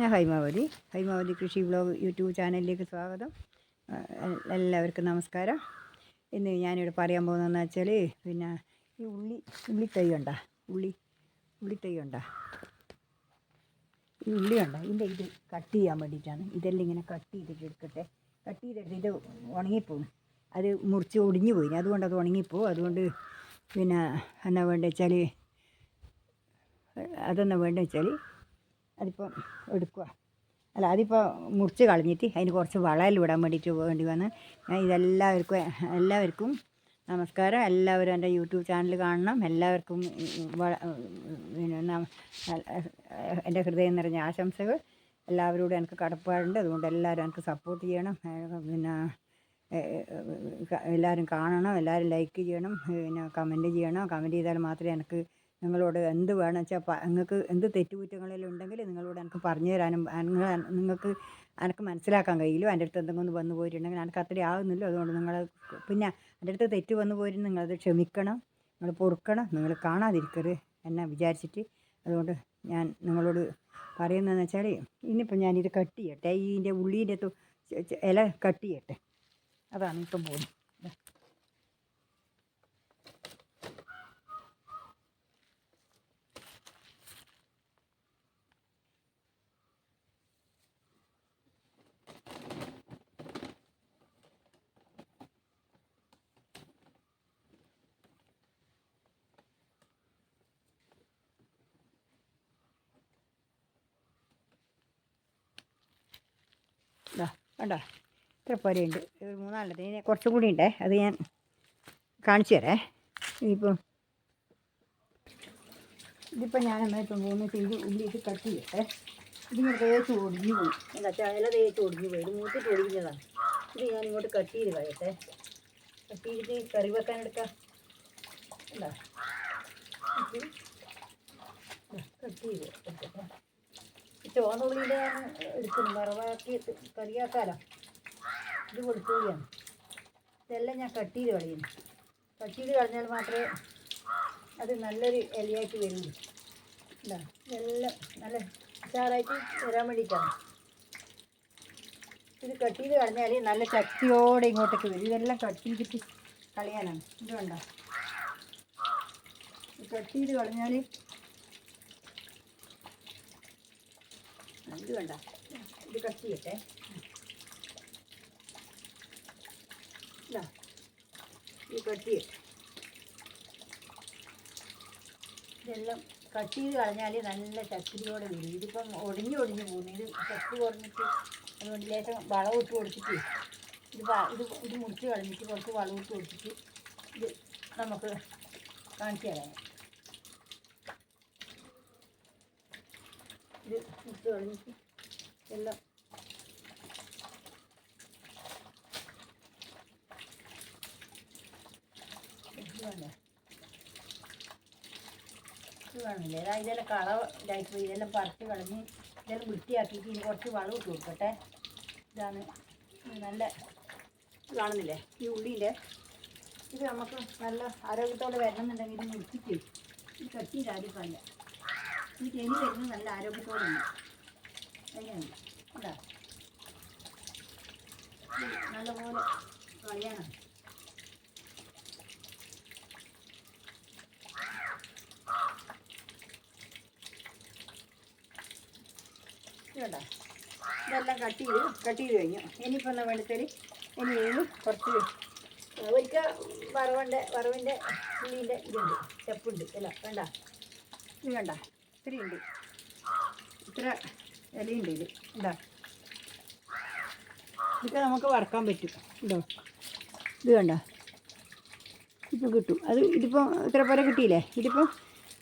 ഞാൻ ഹൈമാവതി. ഹൈമാവതി കൃഷി vlog YouTube ചാനലിലേക്ക് സ്വാഗതം. എല്ലാവർക്കും നമസ്കാരം. ഇന്ന് ഞാനിവിടെ പറയാൻ പോകുന്നതെന്ന് വെച്ചാൽ പിന്നെ ഈ ഉള്ളി ഉള്ളി തൈ ഉണ്ട? ഉള്ളി ഉള്ളി തൈ ഉണ്ട? ഈ ഉള്ളി ഉണ്ട? ഇതിന്റെ ഇത് കട്ട് ചെയ്യാൻ വേണ്ടിയിട്ടാണ്. ഇതെല്ലാം ഇങ്ങനെ കട്ട് ചെയ്തിട്ട് എടുക്കട്ടെ. കട്ട് ചെയ്തിട്ട് ഇത് ഉണങ്ങിപ്പോകും അത് മുറിച്ച് ഒടിഞ്ഞു പോയി. അതുകൊണ്ട് അത് ഉണങ്ങിപ്പോവും. അതുകൊണ്ട് പിന്നെ എന്നാ വേണ്ടത് വെച്ചാൽ അതെന്നാ വേണ്ടത് വെച്ചാൽ അതിപ്പം എടുക്കുക അല്ല അതിപ്പോൾ മുറിച്ച് കളഞ്ഞിട്ട് അതിന് കുറച്ച് വളമെല്ലാം ഇടാൻ വേണ്ടിയിട്ട് വേണ്ടി വന്ന് ഞാൻ ഇതെല്ലാവർക്കും എല്ലാവർക്കും നമസ്കാരം. എല്ലാവരും എന്റെ യൂട്യൂബ് ചാനൽ കാണണം. എല്ലാവർക്കും എന്റെ ഹൃദയം നിറഞ്ഞ ആശംസകൾ. എല്ലാവരോടും എനിക്ക് കടപ്പാടുണ്ട്. അതുകൊണ്ട് എല്ലാവരും എനിക്ക് സപ്പോർട്ട് ചെയ്യണം. പിന്നെ എല്ലാവരും കാണണം. എല്ലാവരും ലൈക്ക് ചെയ്യണം. പിന്നെ കമന്റ് ചെയ്യണം. കമന്റ് ചെയ്താൽ മാത്രമേ എനിക്ക് നിങ്ങളോട് എന്ത് വേണം വെച്ചാൽ നിങ്ങൾക്ക് എന്ത് തെറ്റുകുറ്റങ്ങളെല്ലാം ഉണ്ടെങ്കിൽ നിങ്ങളോട് എനിക്ക് പറഞ്ഞു തരാനും നിങ്ങൾ നിങ്ങൾക്ക് എനിക്ക് മനസ്സിലാക്കാൻ കഴിയില്ല. എന്റെ അടുത്ത് എന്തെങ്കിലും വന്നു പോയിട്ടുണ്ടെങ്കിൽ എനിക്ക് അത്ര ആകുന്നില്ല അതുകൊണ്ട് നിങ്ങൾ പിന്നെ എന്റെ അടുത്ത് തെറ്റ് വന്നു പോയിട്ട് നിങ്ങളത് ക്ഷമിക്കണം. നിങ്ങൾ പൊറുക്കണം. നിങ്ങൾ കാണാതിരിക്കരുത് എന്നെ വിചാരിച്ചിട്ട്. അതുകൊണ്ട് ഞാൻ നിങ്ങളോട് പറയുന്നതെന്ന് വെച്ചാൽ ഇനിയിപ്പോൾ ഞാനിത് കട്ട് ചെയ്യട്ടെ. ഇതിന്റെ ഉള്ളീന്റെ ഇല കട്ട് ചെയ്യട്ടെ. അതാണ് ഇപ്പം പോകുന്നത് ഇതാ കണ്ടോ? ഇത്ര പോരെയുണ്ട്. ഇത് മൂന്നാലെണ്ണത്തിന് ഇനി കുറച്ചും കൂടി ഉണ്ടേ. അത് ഞാൻ കാണിച്ചു തരേ. ഇനിയിപ്പോൾ ഇതിപ്പോൾ ഞാൻ എന്നായിപ്പം മൂന്ന് ചെയ്ത് ഉള്ളി ഇത് കട്ട് ചെയ്യട്ടെ. ഇതിങ്ങനെ തേച്ച് ഒടിഞ്ഞു പോയി. എന്താ ചായല തേച്ച് ഒടിഞ്ഞു പോയി. ഇത് മൂത്തിട്ട് ഒടിഞ്ഞതാണ് ഇത് ഞാൻ ഇങ്ങോട്ട് കട്ട് ചെയ്ത് കഴിയട്ടെ കട്ട് ചെയ്തിട്ട് കറി വെക്കാൻ എടുക്കാം. എന്താ കട്ട് ചെയ്ത് എടുക്കട്ടെ ചുവന്ന ഉള്ളിയുടെ എടുക്കുന്നു വറവാക്കി കറിയാക്കാലോ ഇത് കൊടുക്കുകയാണ് ഇതെല്ലാം ഞാൻ കട്ട് ചെയ്ത് കളയുന്നു കട്ട് കളഞ്ഞാൽ മാത്രമേ അത് നല്ലൊരു ഇലയായിട്ട് വരുള്ളൂ എന്താ ഇതെല്ലാം നല്ല ഉഷാറായിട്ട് വരാൻ വേണ്ടിയിട്ടാണ്. ഇത് കട്ട് കളഞ്ഞാൽ നല്ല ശക്തിയോടെ ഇങ്ങോട്ടേക്ക് വരും. ഇതെല്ലാം കട്ട് ചെയ്തിട്ട് കളയാനാണ്. ഇത് വേണ്ട കട്ട് ചെയ്ത് കളഞ്ഞാൽ ഇത് വേണ്ട ഇത് കട്ട് ചെയ്യട്ടെ. ഇതാ. കട്ട് ചെയ്യട്ടെ. ഇതെല്ലാം കട്ട് ചെയ്ത് കളഞ്ഞാൽ നല്ല ശക്തിയോടെ വരും. ഇതിപ്പം ഒടിഞ്ഞ് ഒടിഞ്ഞ് പോകുന്നു. ഇത് ശക്തി കുറഞ്ഞിട്ട് അതുകൊണ്ട് ലേശം വളം ഇട്ട് കൊടുത്തിട്ട് ഇത് ഇത് ഇത് മുറിച്ച് കളഞ്ഞിട്ട് കുറച്ച് വളം ഇട്ട് കൊടുത്തിട്ട് ഇത് നമുക്ക് കാണിച്ചു തരാം. ഇത് ഇട്ട് കളഞ്ഞിട്ട് എല്ലാം ഇത് അതായത് ഇതെല്ലാം കള ഇതായിപ്പോയി. ഇതെല്ലാം പറിച്ച് കളഞ്ഞ് ഇതെല്ലാം വൃത്തിയാക്കിയിട്ട് ഇനി കുറച്ച് വളം ഇട്ട് കൊടുക്കട്ടെ. ഇതാണ് നല്ല കാണുന്നില്ലേ? ഈ ഉള്ളിന്റെ ഇത് നമുക്ക് നല്ല ആരോഗ്യത്തോടെ വരണമെന്നുണ്ടെങ്കിൽ ഇത് മുറിച്ചിട്ട് ഈ കട്ടി ചാടിപ്പല്ല ഈ വരുന്നത് നല്ല ആരോഗ്യത്തോടെ ഉണ്ട്? അതിനാണ് കേട്ടോ നല്ലപോലെ കളയാനാണ് ഇത് കണ്ടോ ഇതെല്ലാം കട്ട് ചെയ്ത് കട്ട് ചെയ്ത് കഴിഞ്ഞു. ഇനിയിപ്പോൾ എന്നാൽ വേണ്ടത്തിൽ ഇനി ഇതിന് കുറച്ച് ഒരിക്കൽ വറവന്റെ വറവിന്റെ ഉള്ളിന്റെ ഇതുണ്ട്. സ്റ്റെപ്പുണ്ട് അല്ല വേണ്ട. ഇത് വേണ്ട. ഇത്രയും ഉണ്ട് ഇത്ര ഇലയുണ്ട് ഇത്. എന്താ ഇതൊക്കെ നമുക്ക് വറക്കാൻ പറ്റും. ഉണ്ടോ ഇത് വേണ്ട ഇപ്പോൾ കിട്ടും. അത് ഇതിപ്പോൾ ഇത്ര പോലെ കിട്ടിയില്ലേ? ഇതിപ്പോൾ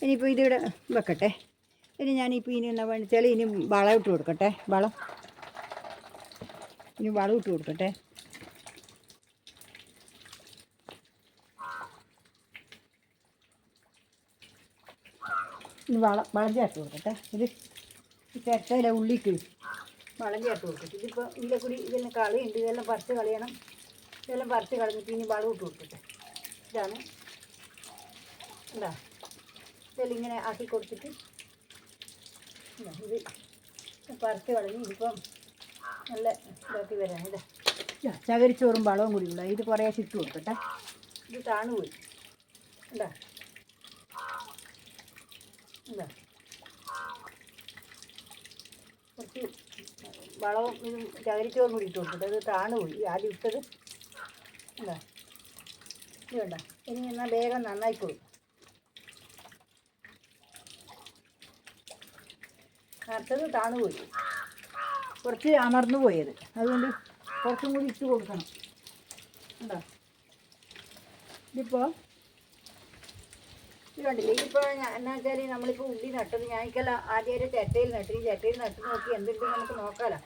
ഇനിയിപ്പോൾ ഇതിവിടെ വെക്കട്ടെ. ഇനി ഞാനിപ്പോൾ ഇനി എന്താ വെച്ചാൽ ഇനി വളം ഇട്ട് കൊടുക്കട്ടെ. വളം. ഇനി വളം ഇട്ട് കൊടുക്കട്ടെ. ഇനി വളം വളം ചേർത്ത് കൊടുക്കട്ടെ. ഇത് ചിരട്ടയിലെ ഉള്ളിക്ക് വളം ചേർത്ത് കൊടുക്കട്ടെ. ഇതിപ്പോൾ ഇതിലെ കൂടി ഇതെല്ലാം കളിയുണ്ട്. ഇതെല്ലാം പറിച്ച് കളയണം. ഇതെല്ലാം പറിച്ച് കളഞ്ഞിട്ട് ഇനി വളം ഇട്ട് കൊടുക്കട്ടെ. ഇതാണ്. എന്താ ഇതെല്ലാം ഇങ്ങനെ ആക്കി കൊടുത്തിട്ട് ഇതാ. പറിച്ച് കളഞ്ഞ് ഇതിപ്പം നല്ല ഇതാക്കി വരാണ്. ഇതാ. ചകരിച്ചോറും വളവും കൂടി ഉള്ള ഇത് കുറേ ചിട്ട് കൊടുക്കട്ടെ. ഇത് താണു പോയി എന്താ കുറച്ച് വളവും ഇതും ചകരിച്ചോറും കൂടി ഇട്ട് കൊടുക്കട്ടെ ഇത് താണു പോയി. ഈ ആദ്യം ഇട്ടത് എന്താ ഇത് വേണ്ട ഇനി എന്നാൽ വേഗം നന്നായിക്കോളും നട്ടത് താണു പോയി. കുറച്ച് അമർന്നു പോയത്. അതുകൊണ്ട് കുറച്ചും കൂടി ഇട്ട് കൊടുക്കണം. എന്താ ഇതിപ്പോൾ ഇത് കണ്ടില്ലേ? ഇതിപ്പോൾ എന്നാ വെച്ചാൽ നമ്മളിപ്പോൾ ഉള്ളി നട്ടത് ഞാനിക്കല്ല ആദ്യം ചെട്ടയിൽ നട്ടു. ഈ ചെട്ടയിൽ നട്ട് നോക്കി എന്തുണ്ട് നമുക്ക് നോക്കാലോ.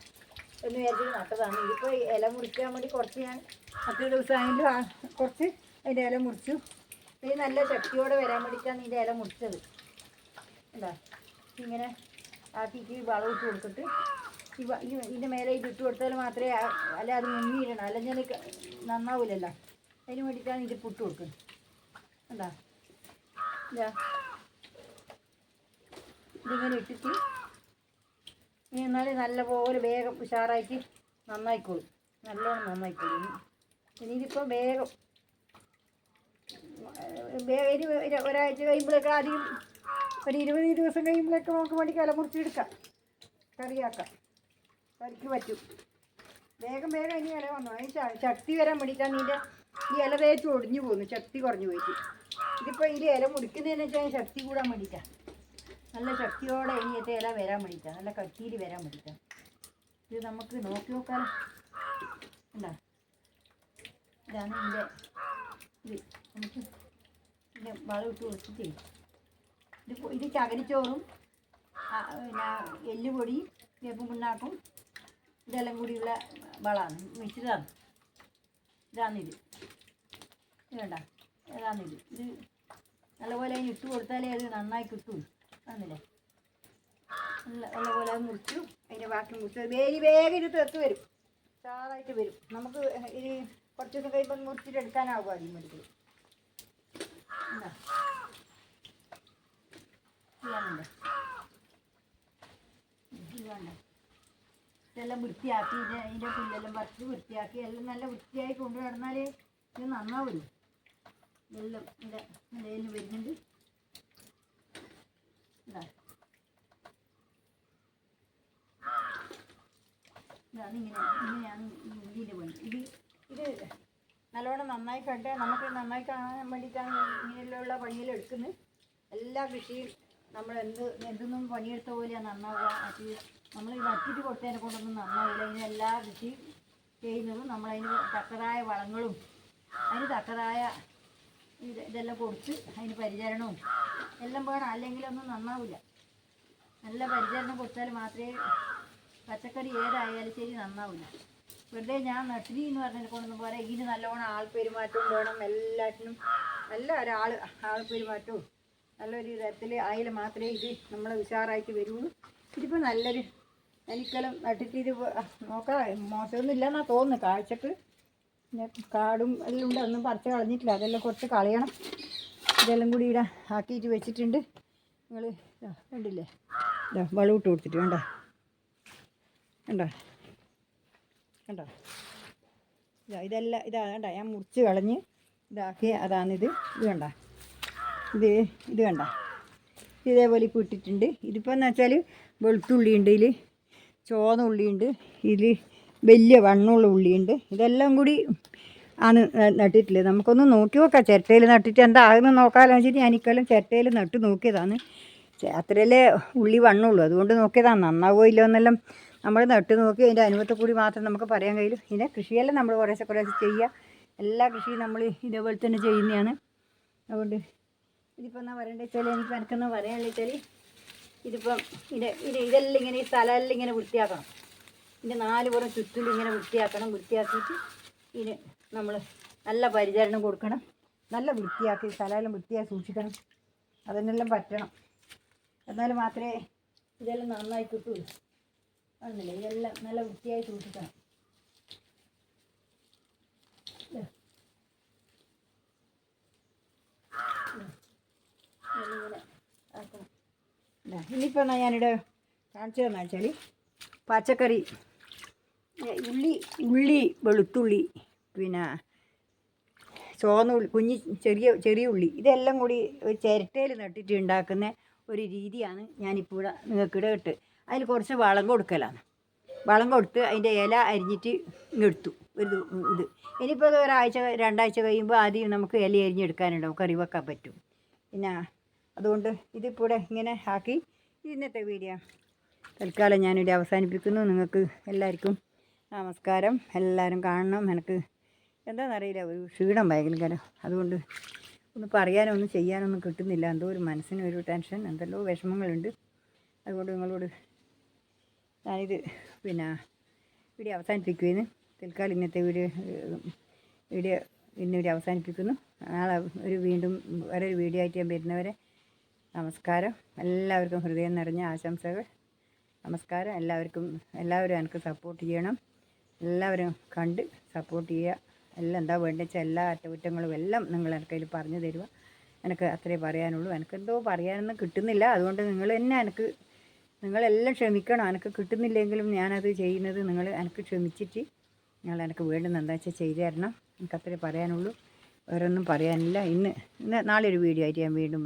എന്ന് വിചാരിച്ചിട്ട് നട്ടതാണ്. ഇതിപ്പോൾ ഇല മുറിക്കാൻ വേണ്ടി കുറച്ച് ഞാൻ മറ്റൊരു ദിവസമായാലും കുറച്ച് അതിന്റെ ഇല മുറിച്ചു. ഇത് നല്ല ശക്തിയോടെ വരാൻ വേണ്ടിയിട്ടാണ് ഇതിന്റെ ഇല മുറിച്ചത്. എന്താ ഇങ്ങനെ ആക്കിയിട്ട് വളം ഇട്ട് കൊടുത്തിട്ട് ഈ ഈ ഇതിന്റെ മേലെ ഇത് ഇട്ട് കൊടുത്താൽ മാത്രമേ അല്ല അത് മുങ്ങിയിടണം അല്ലെങ്കിൽ നന്നാവൂലല്ലോ. നന്നാവില്ലല്ലോ അതിന് വേണ്ടിയിട്ടാണ് ഇത് പുട്ട് കൊടുക്കുന്നത്. എന്താ ഇതിങ്ങനെ ഇട്ടിട്ട് ഇനി എന്നാൽ നല്ലപോലെ വേഗം ഉഷാറായിട്ട് നന്നായിക്കോളും. നല്ലോണം നന്നായിക്കോളും. ഇനി ഇതിപ്പോൾ വേഗം ഇനി ഒരു- ഒരാഴ്ച കഴിയുമ്പോഴൊക്കെ ആദ്യം ഒരു ഇരുപത് ദിവസം കഴിയുമ്പോഴൊക്കെ നമുക്ക് വേണ്ടി കല മുറിച്ചെടുക്കാം കറിയാക്കാം. കറിക്ക് പറ്റും. വേഗം വേഗം ഇനി ഇല വന്നു? അതിന് ശക്തി വരാൻ വേണ്ടിയിട്ടാണ് ഇതിന്റെ ഈ ഇല തേച്ച് ഒടിഞ്ഞു പോകുന്നു ശക്തി കുറഞ്ഞു പോയിട്ട്. ഇതിപ്പോൾ ഇതിൽ ഇല മുടിക്കുന്നതെന്ന് വെച്ചാൽ ശക്തി കൂടാൻ വേണ്ടിയിട്ടാണ് നല്ല ശക്തിയോടെ ഇനിയത്തെ ഇല വരാൻ വേണ്ടിയിട്ടാണ് നല്ല കട്ടിയിൽ വരാൻ വേണ്ടിയിട്ടാണ് ഇത് നമുക്ക് നോക്കി നോക്കാം എന്താ ഇതാണ് ഇതിന്റെ ഇത്. നമുക്ക് ഇതിന്റെ വളം ഇട്ട് കൊടുത്തിട്ടേ. ഇത് ഇത് ചകരിച്ചോറും പിന്നെ എല്ലുപൊടി വേപ്പും പിണ്ണാക്കും ഇതെല്ലാം കൂടിയുള്ള വളമാണ്. മിശ്രിതമാണ് ഇതാണിത്. ഇത് വേണ്ട ഏതാന്നില്ല ഇത്? നല്ലപോലെ അതിന് ഇട്ട് കൊടുത്താലേ അത് നന്നായി കിട്ടും. ആന്നില്ലേ നല്ല നല്ലപോലെ അത് മുറിച്ചു അതിന്റെ ബാക്കി മുറിച്ചു വേഗം വേഗം ഇത് തെത്ത് വരും. സാറായിട്ട് വരും. നമുക്ക് ഇത് കുറച്ച് ദിവസം കഴിയുമ്പോൾ മുറിച്ചിട്ട് എടുക്കാനാവും അതിന് വേണ്ട. ഇതെല്ലാം വൃത്തിയാക്കി അതിന്റെ പുല്ലെല്ലാം പറിച്ച് വൃത്തിയാക്കി എല്ലാം നല്ല വൃത്തിയായി കൊണ്ടു നടന്നാലേ ഇത് നന്നാവുള്ളൂ. എല്ലാം ഇവിടെ നിലയിൽ വരുന്നുണ്ട്. ഇതാ. ഇങ്ങനെ ഇങ്ങനെയാണ് ഉള്ളിന്റെ പണി. ഇത് ഇത് നല്ലോണം നന്നായി കണ്ട് നമുക്ക് നന്നായി കാണാൻ വേണ്ടിയിട്ടാണ് ഇങ്ങനെയുള്ള പണിയിലെടുക്കുന്നത് എല്ലാ കൃഷിയും നമ്മൾ എന്ത് എന്തൊന്നും പണിയെടുത്ത പോലെയാണ് നന്നാവുക. അത് നമ്മൾ നട്ടിട്ട് കൊടുത്തതിനെ കൊണ്ടൊന്നും നന്നാവില്ല. അതിന് എല്ലാ കൃഷിയും ചെയ്യുന്നതും നമ്മളതിന് തക്കതായ വളങ്ങളും അതിന് തക്കതായ ഇത് ഇതെല്ലാം കൊടുത്ത് അതിന് പരിചരണവും എല്ലാം വേണം. അല്ലെങ്കിലൊന്നും നന്നാവില്ല നല്ല പരിചരണം കൊടുത്താൽ മാത്രമേ പച്ചക്കറി ഏതായാലും ശരി നന്നാവില്ല വെറുതെ ഞാൻ നട്ടിനി എന്ന് പറഞ്ഞതിനെ കൊണ്ടൊന്നും പോരാ ഇതിന് നല്ലോണം ആൾ പെരുമാറ്റവും വേണം. എല്ലാറ്റിനും നല്ല ഒരാൾ ആൾ പെരുമാറ്റവും നല്ലൊരു തരത്തിൽ ആയാലും മാത്രമേ ഇത് നമ്മളെ ഉഷാറായിട്ട് വരുള്ളൂ ഇതിപ്പോൾ നല്ലൊരു എനിക്കെല്ലാം നട്ടിട്ട് ഇത് നോക്കാം. മോശമൊന്നും ഇല്ലെന്നാണ് തോന്നുന്നു. കാഴ്ചക്ക് പിന്നെ കാടും എല്ലാം ഉണ്ട്. ഒന്നും പറിച്ച് കളഞ്ഞിട്ടില്ല. അതെല്ലാം കുറച്ച് കളയണം. ഇതെല്ലാം കൂടി ഇവിടെ ആക്കിയിട്ട് വെച്ചിട്ടുണ്ട്. നിങ്ങൾ കണ്ടില്ലേ? ഇതാ ഇട്ട് കൊടുത്തിട്ട് വേണ്ട കണ്ടോ? കണ്ടോ? ഇതാ ഇതെല്ലാം ഇതാ വേണ്ട ഞാൻ മുറിച്ച് കളഞ്ഞ് ഇതാക്കി അതാണിത്. ഇത് കണ്ട? ഇത് ഇത് കണ്ട? ഇതേപോലെ ഇപ്പോൾ ഇട്ടിട്ടുണ്ട്. ഇതിപ്പോൾ എന്ന് വെച്ചാൽ വെളുത്തുള്ളി ഉണ്ട് ഇതിൽ ചോന്നുള്ളിയുണ്ട് ഇതിൽ വലിയ വണ്ണമുള്ള ഉള്ളിയുണ്ട്. ഇതെല്ലാം കൂടി ആണ് ന- നട്ടിട്ടുള്ളത് നമുക്കൊന്ന് നോക്കി നോക്കാം. ചിരട്ടയിൽ നട്ടിട്ട് എന്താ ആകുന്ന നോക്കാമല്ലോ വെച്ചിട്ട് ഞാനിക്കെല്ലാം ചിരട്ടയിൽ നട്ട് നോക്കിയതാണ്. അത്രയല്ലേ ഉള്ളി വണ്ണുള്ളൂ. അതുകൊണ്ട് നോക്കിയതാണ്. നന്നാവോ ഇല്ലോ എന്നെല്ലാം നമ്മൾ നട്ട് നോക്കി അതിന്റെ അനുഭവത്തെ കൂടി മാത്രം നമുക്ക് പറയാൻ കഴിയും. ഇതിന്റെ കൃഷിയെല്ലാം നമ്മൾ കുറേശ്ശെ കുറേശ്ശെ ചെയ്യുക. എല്ലാ കൃഷിയും നമ്മൾ ഇതേപോലെ തന്നെ ചെയ്യുന്നതാണ്. അതുകൊണ്ട് ഇതിപ്പോൾ എന്നാ പറയേണ്ടത് വെച്ചാൽ എനിക്ക് എനിക്കെന്നാ പറയാനുള്ള വെച്ചാൽ ഇതിപ്പം ഇത് ഇത് ഇതെല്ലാം ഇങ്ങനെ ഈ സ്ഥലമെല്ലാം ഇങ്ങനെ വൃത്തിയാക്കണം. ഇതിന്റെ നാല് പുറം ചുറ്റിലും ഇങ്ങനെ വൃത്തിയാക്കണം വൃത്തിയാക്കിയിട്ട് ഇതിന് നമ്മൾ നല്ല പരിചരണം കൊടുക്കണം. നല്ല വൃത്തിയാക്കി സ്ഥലമെല്ലാം വൃത്തിയാക്കി സൂക്ഷിക്കണം. അതിനെല്ലാം പറ്റണം. എന്നാൽ മാത്രമേ ഇതെല്ലാം നന്നായി കിട്ടുള്ളൂ. അതൊന്നുമില്ല ഇതെല്ലാം നല്ല വൃത്തിയായി സൂക്ഷിക്കണം. ഇനിയിപ്പോൾ എന്നാൽ ഞാനിവിടെ കാണിച്ചു തന്നാ വെച്ചാൽ പച്ചക്കറി ഉള്ളി ഉള്ളി വെളുത്തുള്ളി പിന്നെ ചുവന്ന ഉള്ളി കുഞ്ഞി ചെറിയ ചെറിയ ഉള്ളി. ഇതെല്ലാം കൂടി ഒരു ചിരട്ടയിൽ നട്ടിട്ട് ഉണ്ടാക്കുന്ന ഒരു രീതിയാണ് ഞാനിപ്പോൾ ഇവിടെ നിങ്ങൾക്ക് ഇവിടെ ഇട്ട് അതിൽ കുറച്ച് വളം കൊടുക്കലാണ്. വളം കൊടുത്ത് അതിന്റെ ഇല അരിഞ്ഞിട്ട് ഇങ്ങെടുത്തു. ഒരു ഇത് ഇനിയിപ്പോൾ ഒരാഴ്ച രണ്ടാഴ്ച കഴിയുമ്പോൾ ആദ്യം നമുക്ക് ഇല അരിഞ്ഞെടുക്കാനുണ്ടാവും. കറി വെക്കാൻ പറ്റും. പിന്നെ അതുകൊണ്ട് ഇതിപ്പോൾ ഇവിടെ ഇങ്ങനെ ആക്കി. ഇന്നത്തെ വീഡിയോ തൽക്കാലം ഞാനിവിടെ അവസാനിപ്പിക്കുന്നു. നിങ്ങൾക്ക് എല്ലാവർക്കും നമസ്കാരം. എല്ലാവരും കാണണം. എനിക്ക് എന്താണെന്നറിയില്ല ഒരു ക്ഷീണം ഭയങ്കര. അതുകൊണ്ട് ഒന്ന് പറയാനോ ഒന്നും ചെയ്യാനൊന്നും കിട്ടുന്നില്ല. എന്തോ ഒരു മനസ്സിന് ഒരു ടെൻഷൻ എന്തെല്ലോ വിഷമങ്ങളുണ്ട്. അതുകൊണ്ട് നിങ്ങളോട് ഞാനിത് പിന്നെ വീഡിയോ അവസാനിപ്പിക്കുമെന്ന് തൽക്കാലം ഇന്നത്തെ ഏഹ്, വീഡിയോ ഇന്നിവിടെ അവസാനിപ്പിക്കുന്നു. നാളെ ഒരു വീണ്ടും വേറെ ഒരു വീഡിയോ ആയിട്ട് ഞാൻ വരുന്നവരെ നമസ്കാരം. എല്ലാവർക്കും ഹൃദയം നിറഞ്ഞ ആശംസകൾ. നമസ്കാരം. എല്ലാവർക്കും എല്ലാവരും എനിക്ക് സപ്പോർട്ട് ചെയ്യണം. എല്ലാവരും കണ്ട് സപ്പോർട്ട് ചെയ്യുക. എല്ലാം എന്താ വേണ്ടത് വെച്ചാൽ എല്ലാ അറ്റകുറ്റങ്ങളും എല്ലാം നിങ്ങൾ എനിക്കതിൽ പറഞ്ഞു തരിക. എനിക്ക് അത്രേ പറയാനുള്ളൂ. എനിക്ക് എന്തോ പറയാനൊന്നും കിട്ടുന്നില്ല. അതുകൊണ്ട് നിങ്ങൾ തന്നെ എനിക്ക് നിങ്ങളെല്ലാം ക്ഷമിക്കണം. എനിക്ക് കിട്ടുന്നില്ലെങ്കിലും ഞാനത് ചെയ്യുന്നത് നിങ്ങൾ എനിക്ക് ക്ഷമിച്ചിട്ട് നിങ്ങൾ എനിക്ക് വേണ്ടുന്ന എന്താ വെച്ചാൽ ചെയ്തു തരണം. എനിക്കത്രേ പറയാനുള്ളൂ. വേറൊന്നും പറയാനില്ല. ഇന്ന് ഇന്ന് നാളെ ഒരു വീഡിയോ ആയിട്ട് ഞാൻ വീണ്ടും